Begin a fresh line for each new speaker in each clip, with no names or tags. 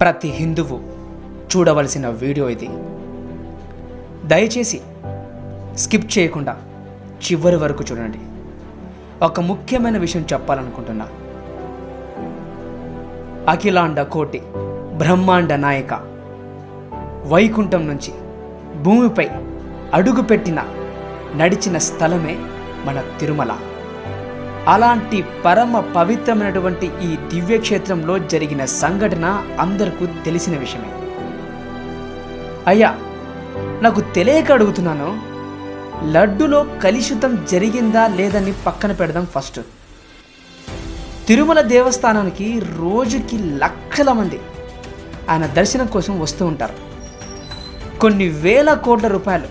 ప్రతి హిందువు చూడవలసిన వీడియో ఇది. దయచేసి స్కిప్ చేయకుండా చివరి వరకు చూడండి. ఒక ముఖ్యమైన విషయం చెప్పాలనుకుంటున్నా. అఖిలాండ కోటి బ్రహ్మాండ నాయక వైకుంఠం నుంచి భూమిపై అడుగుపెట్టిన నడిచిన స్థలమే మన తిరుమల. అలాంటి పరమ పవిత్రమైనటువంటి ఈ దివ్యక్షేత్రంలో జరిగిన సంఘటన అందరికీ తెలిసిన విషయమే. అయ్యా నాకు తెలియక అడుగుతున్నాను లడ్డులో కలుషితం జరిగిందా లేదని పక్కన పెడదాం ఫస్ట్. తిరుమల దేవస్థానానికి రోజుకి లక్షల మంది ఆయన దర్శనం కోసం వస్తూ ఉంటారు. కొన్ని వేల కోట్ల రూపాయలు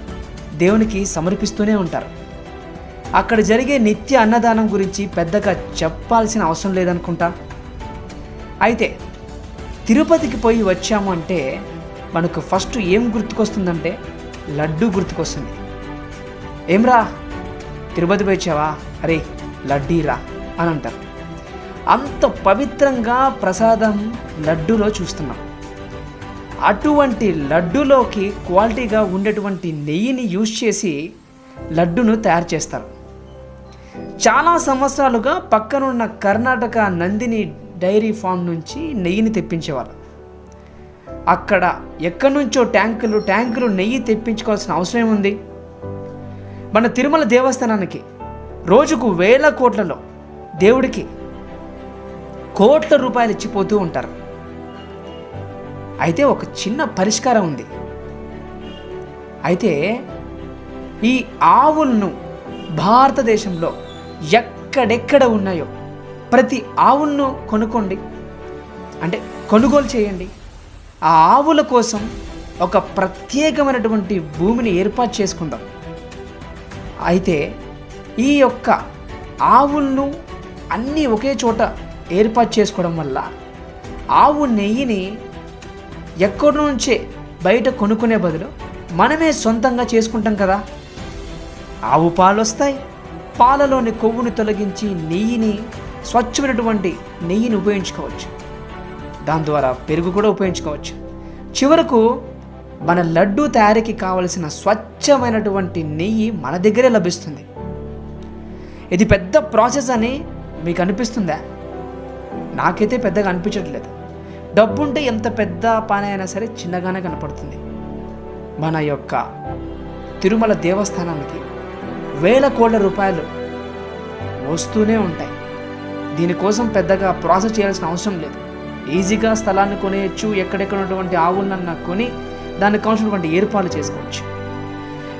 దేవునికి సమర్పిస్తూనే ఉంటారు. అక్కడ జరిగే నిత్య అన్నదానం గురించి పెద్దగా చెప్పాల్సిన అవసరం లేదనుకుంటా? అయితే తిరుపతికి పోయి వచ్చాము అంటే మనకు ఫస్ట్ ఏం గుర్తుకొస్తుందంటే లడ్డు గుర్తుకొస్తుంది. ఏమ్రా? తిరుపతి పోయి వచ్చావా? అరే లడ్డీరా అని అంటారు. అంత పవిత్రంగా ప్రసాదం లడ్డూలో చూస్తున్నాం. అటువంటి లడ్డూలోకి క్వాలిటీగా ఉండేటువంటి నెయ్యిని యూజ్ చేసి లడ్డును తయారు చేస్తారు. చాలా సంవత్సరాలుగా పక్కనున్న కర్ణాటక నందిని డైరీ ఫామ్ నుంచి నెయ్యిని తెప్పించేవాళ్ళు. అక్కడ ఎక్కడి నుంచో ట్యాంకులు ట్యాంకులు నెయ్యి తెప్పించుకోవాల్సిన అవసరం ఏముంది? మన తిరుమల దేవస్థానానికి రోజుకు వేల కోట్లలో దేవుడికి కోట్ల రూపాయలు ఇచ్చిపోతూ ఉంటారు. అయితే ఒక చిన్న పరిష్కారం ఉంది. అయితే ఈ ఆవులను భారతదేశంలో ఎక్కడెక్కడ ఉన్నాయో ప్రతి ఆవులను కొనుక్కోండి. అంటే కొనుగోలు చేయండి. ఆ ఆవుల కోసం ఒక ప్రత్యేకమైనటువంటి భూమిని ఏర్పాటు చేసుకుందాం. అయితే ఈ యొక్క ఆవులను అన్నీ ఒకే చోట ఏర్పాటు చేసుకోవడం వల్ల ఆవు నెయ్యిని ఎక్కడి నుంచే బయట కొనుక్కునే బదులు మనమే సొంతంగా చేసుకుంటాం కదా. ఆవు పాలు వస్తాయి. పాలలోని కొవ్వుని తొలగించి నెయ్యిని స్వచ్ఛమైనటువంటి నెయ్యిని ఉపయోగించుకోవచ్చు. దాని ద్వారా పెరుగు కూడా ఉపయోగించుకోవచ్చు. చివరకు మన లడ్డు తయారీకి కావలసిన స్వచ్ఛమైనటువంటి నెయ్యి మన దగ్గరే లభిస్తుంది. ఇది పెద్ద ప్రాసెస్ అని మీకు అనిపిస్తుందా? నాకైతే పెద్దగా అనిపించట్లేదు. డబ్బుంటే ఎంత పెద్ద పని అయినా సరే చిన్నగానే కనపడుతుంది. మన యొక్క తిరుమల దేవస్థానానికి వేల కోట్ల రూపాయలు వస్తూనే ఉంటాయి. దీనికోసం పెద్దగా ప్రాసెస్ చేయాల్సిన అవసరం లేదు. ఈజీగా స్థలాన్ని కొనేయచ్చు ఎక్కడెక్కడ ఉన్నటువంటి ఆవులన్నా కొని దానికి కావాల్సినటువంటి ఏర్పాట్లు చేసుకోవచ్చు.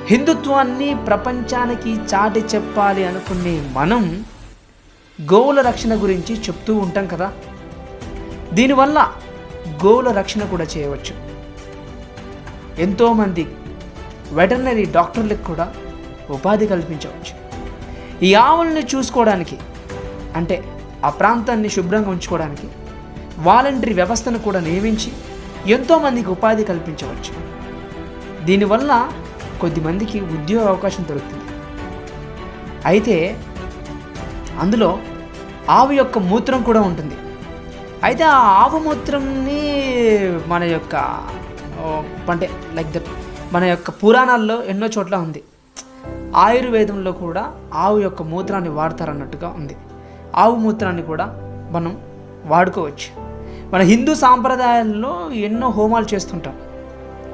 హిందుత్వాన్ని ప్రపంచానికి చాటి చెప్పాలి అనుకునే మనం గోవుల రక్షణ గురించి చెప్తూ ఉంటాం కదా? దీనివల్ల గోవుల రక్షణ కూడా చేయవచ్చు. ఎంతోమంది వెటర్నరీ డాక్టర్లకు కూడా ఉపాధి కల్పించవచ్చు. ఈ ఆవుల్ని చూసుకోవడానికి అంటే ఆ ప్రాంతాన్ని శుభ్రంగా ఉంచుకోవడానికి వాలంటరీ వ్యవస్థను కూడా నియమించి ఎంతోమందికి ఉపాధి కల్పించవచ్చు. దీనివల్ల కొద్దిమందికి ఉద్యోగ అవకాశం దొరుకుతుంది. అయితే అందులో ఆవు యొక్క మూత్రం కూడా ఉంటుంది. అయితే ఆ ఆవు మూత్రంని మన యొక్క అంటే లైక్ దట్ మన యొక్క పురాణాల్లో ఎన్నో చోట్ల ఉంది. ఆయుర్వేదంలో కూడా ఆవు యొక్క మూత్రాన్ని వాడతారన్నట్టుగా ఉంది. ఆవు మూత్రాన్ని కూడా మనం వాడుకోవచ్చు. మన హిందూ సాంప్రదాయాల్లో ఎన్నో హోమాలు చేస్తుంటాం.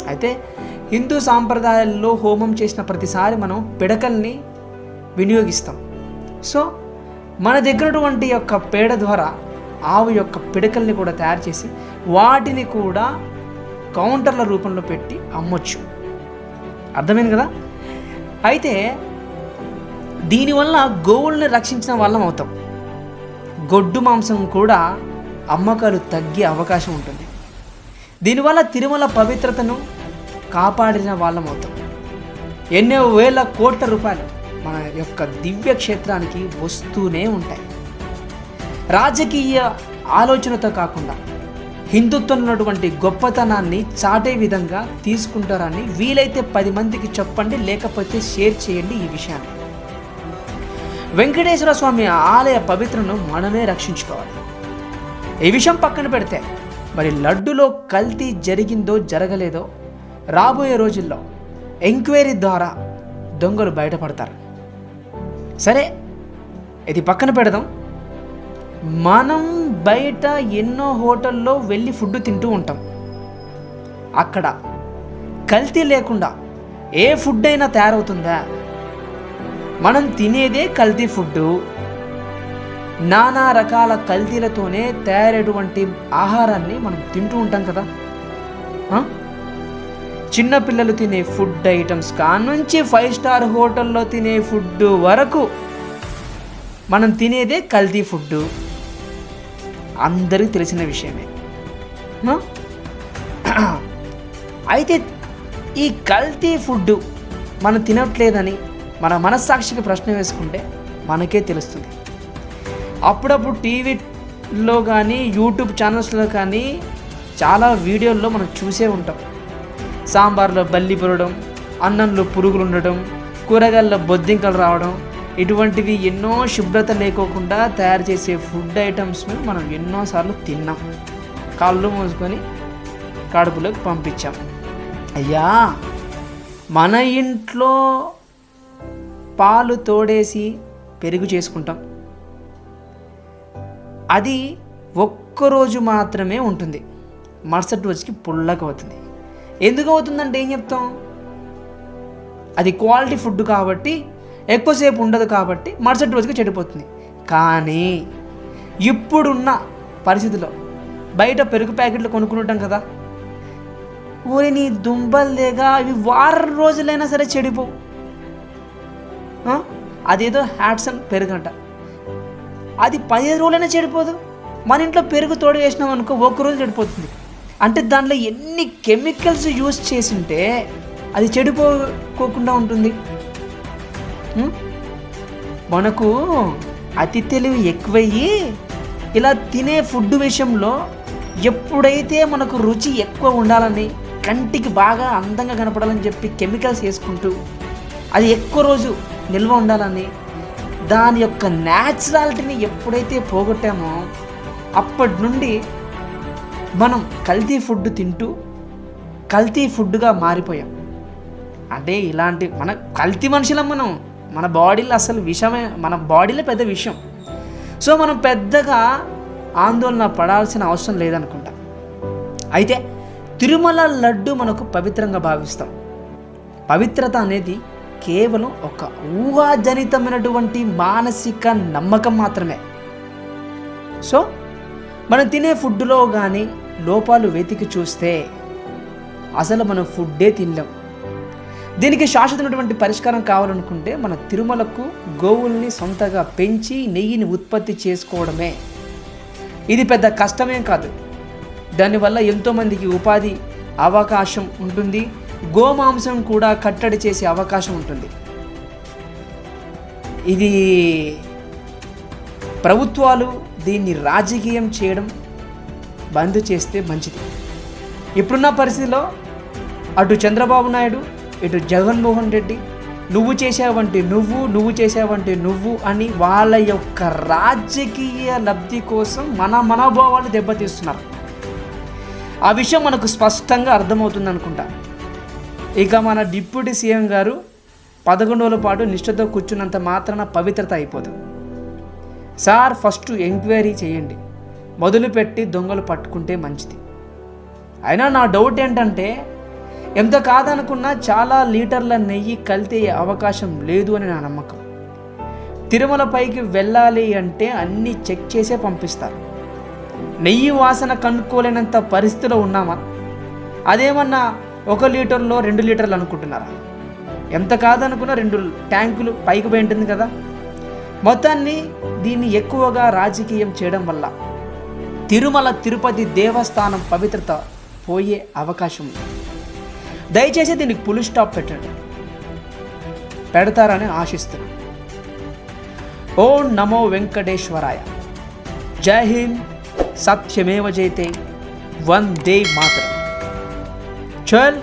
అయితే హిందూ సాంప్రదాయాల్లో హోమం చేసిన ప్రతిసారి మనం పిడకల్ని వినియోగిస్తాం. సో మన దగ్గర యొక్క పేడ ద్వారా ఆవు యొక్క పిడకల్ని కూడా తయారు చేసి వాటిని కూడా కౌంటర్ల రూపంలో పెట్టి అమ్మొచ్చు. అర్థమైంది కదా? అయితే దీనివల్ల గోవుల్ని రక్షించిన వాళ్ళం అవుతాం. గొడ్డు మాంసం కూడా అమ్మకాలు తగ్గే అవకాశం ఉంటుంది. దీనివల్ల తిరుమల పవిత్రతను కాపాడిన వాళ్ళం అవుతాం. ఎన్నో వేల కోట్ల రూపాయలు మన యొక్క దివ్య క్షేత్రానికి వస్తూనే ఉంటాయి. రాజకీయ ఆలోచనతో కాకుండా హిందుత్వం ఉన్నటువంటి గొప్పతనాన్ని చాటే విధంగా తీసుకుంటారని వీలైతే పది మందికి చెప్పండి లేకపోతే షేర్ చేయండి ఈ విషయాన్ని. వెంకటేశ్వర స్వామి ఆలయ పవిత్రను మనమే రక్షించుకోవాలి. ఈ విషయం పక్కన పెడితే మరి లడ్డులో కల్తీ జరిగిందో జరగలేదో రాబోయే రోజుల్లో ఎంక్వైరీ ద్వారా దొంగలు బయటపడతారు. సరే ఇది పక్కన పెడదాం. మనం బయట ఎన్నో హోటల్లో వెళ్ళి ఫుడ్ తింటూ ఉంటాం. అక్కడ కల్తీ లేకుండా ఏ ఫుడ్ అయినా తయారవుతుందా? మనం తినేదే కల్తీ ఫుడ్డు. నానా రకాల కల్తీలతోనే తయారైనటువంటి ఆహారాన్ని మనం తింటూ ఉంటాం కదా? చిన్నపిల్లలు తినే ఫుడ్ ఐటమ్స్ కానుంచి ఫైవ్ స్టార్ హోటల్లో తినే ఫుడ్ వరకు మనం తినేదే కల్తీ ఫుడ్డు. అందరికీ తెలిసిన విషయమే. అయితే ఈ కల్తీ ఫుడ్ మనం తినట్లేదని మన మనస్సాక్షికి ప్రశ్న వేసుకుంటే మనకే తెలుస్తుంది. అప్పుడప్పుడు టీవీలో కానీ యూట్యూబ్ ఛానల్స్లో కానీ చాలా వీడియోల్లో మనం చూసే ఉంటాం. సాంబార్లో బల్లి పురడం అన్నంలో పురుగులు ఉండడం కూరగాయల్లో బొద్దింకలు రావడం ఇటువంటివి ఎన్నో శుభ్రత లేకోకుండా తయారు చేసే ఫుడ్ ఐటమ్స్ను మనం ఎన్నోసార్లు తిన్నాం. కాళ్ళు మూసుకొని కడుపులోకి పంపించాం. అయ్యా మన ఇంట్లో పాలు తోడేసి పెరుగు చేసుకుంటాం. అది ఒక్కరోజు మాత్రమే ఉంటుంది. మరుసటి రోజుకి పుల్లగా అవుతుంది. ఎందుకు అవుతుందంటే ఏం చెప్తాం? అది క్వాలిటీ ఫుడ్ కాబట్టి ఎక్కువసేపు ఉండదు కాబట్టి మరుసటి రోజుకి చెడిపోతుంది. కానీ ఇప్పుడున్న పరిస్థితిలో బయట పెరుగు ప్యాకెట్లు కొనుక్కుంటాం కదా. ఊరి నీ దుంబల్లేగా అవి వారం రోజులైనా సరే చెడిపోవు అదేదో హ్యాట్సన్ పెరుగంట. అది పదిహేను రోజులైనా చెడిపోదు. మన ఇంట్లో పెరుగు తోడు వేసినాం అనుకో ఒక్క రోజు చెడిపోతుంది. అంటే దాంట్లో ఎన్ని కెమికల్స్ యూస్ చేసింటే అది చెడిపోకుండా ఉంటుంది. మనకు అతి తెలివి ఎక్కువయ్యి ఇలా తినే ఫుడ్ విషయంలో ఎప్పుడైతే మనకు రుచి ఎక్కువ ఉండాలని కంటికి బాగా అందంగా కనపడాలని చెప్పి కెమికల్స్ వేసుకుంటూ అది ఎక్కువ రోజు నిల్వ ఉండాలని దాని యొక్క న్యాచురాలిటీని ఎప్పుడైతే పోగొట్టామో అప్పటి నుండి మనం కల్తీ ఫుడ్ తింటూ కల్తీ ఫుడ్గా మారిపోయాం. అంటే ఇలాంటి మన కల్తీ మనుషులం మనం. మన బాడీలో అసలు విషమే మన బాడీలో పెద్ద విషయం. సో మనం పెద్దగా ఆందోళన పడాల్సిన అవసరం లేదనుకుంటా. అయితే తిరుమల లడ్డు మనకు పవిత్రంగా భావిస్తాం. పవిత్రత అనేది కేవలం ఒక ఊహాజనితమైనటువంటి మానసిక నమ్మకం మాత్రమే. సో మనం తినే ఫుడ్లో కానీ లోపాలు వెతికి చూస్తే అసలు మనం ఫుడ్డే తినలేం. దీనికి శాశ్వతమైనటువంటి పరిష్కారం కావాలనుకుంటే మన తిరుమలకు గోవుల్ని సొంతగా పెంచి నెయ్యిని ఉత్పత్తి చేసుకోవడమే. ఇది పెద్ద కష్టమేం కాదు. దానివల్ల ఎంతోమందికి ఉపాధి అవకాశం ఉంటుంది. గోమాంసం కూడా కట్టడి చేసే అవకాశం ఉంటుంది. ఇది ప్రభుత్వాలు దీన్ని రాజకీయం చేయడం బంద్ చేస్తే మంచిది. ఇప్పుడున్న పరిస్థితిలో అటు చంద్రబాబు నాయుడు ఇటు జగన్మోహన్ రెడ్డి నువ్వు చేసావంటే నువ్వు నువ్వు చేసావంటే నువ్వు అని వాళ్ళ యొక్క రాజకీయ లబ్ధి కోసం మన మనోభావాలు దెబ్బతీస్తున్నారు. ఆ విషయం మనకు స్పష్టంగా అర్థమవుతుంది అనుకుంటా. ఇక మన డిప్యూటీ సీఎం గారు పదకొండు రోజుల పాటు నిష్ఠతో కూర్చున్నంత మాత్రాన పవిత్రత అయిపోదు. సార్ ఫస్ట్ ఎంక్వైరీ చేయండి. మొదలుపెట్టి దొంగలు పట్టుకుంటే మంచిది. అయినా నా డౌట్ ఏంటంటే ఎంత కాదనుకున్నా చాలా లీటర్ల నెయ్యి కలితే అవకాశం లేదు అని నా నమ్మకం. తిరుమల పైకి వెళ్ళాలి అంటే అన్నీ చెక్ చేసే పంపిస్తారు. నెయ్యి వాసన కనుక్కోలేనంత పరిస్థితిలో ఉన్నామా? అదేమన్నా ఒక లీటర్లో రెండు లీటర్లు అనుకుంటున్నారా? ఎంత కాదనుకున్నా రెండు ట్యాంకులు పైకి పోయి ఉంటుంది కదా. మొత్తాన్ని దీన్ని ఎక్కువగా రాజకీయం చేయడం వల్ల తిరుమల తిరుపతి దేవస్థానం పవిత్రత పోయే అవకాశం ఉంది. దయచేసి దీనికి పులి స్టాప్ పెట్టండి. పెడతారని ఆశిస్తున్నాను ఓం నమో వెంకటేశ్వరాయ. జై హింద్. సత్యమేవ జైతే. వందే మాతరం. చల్.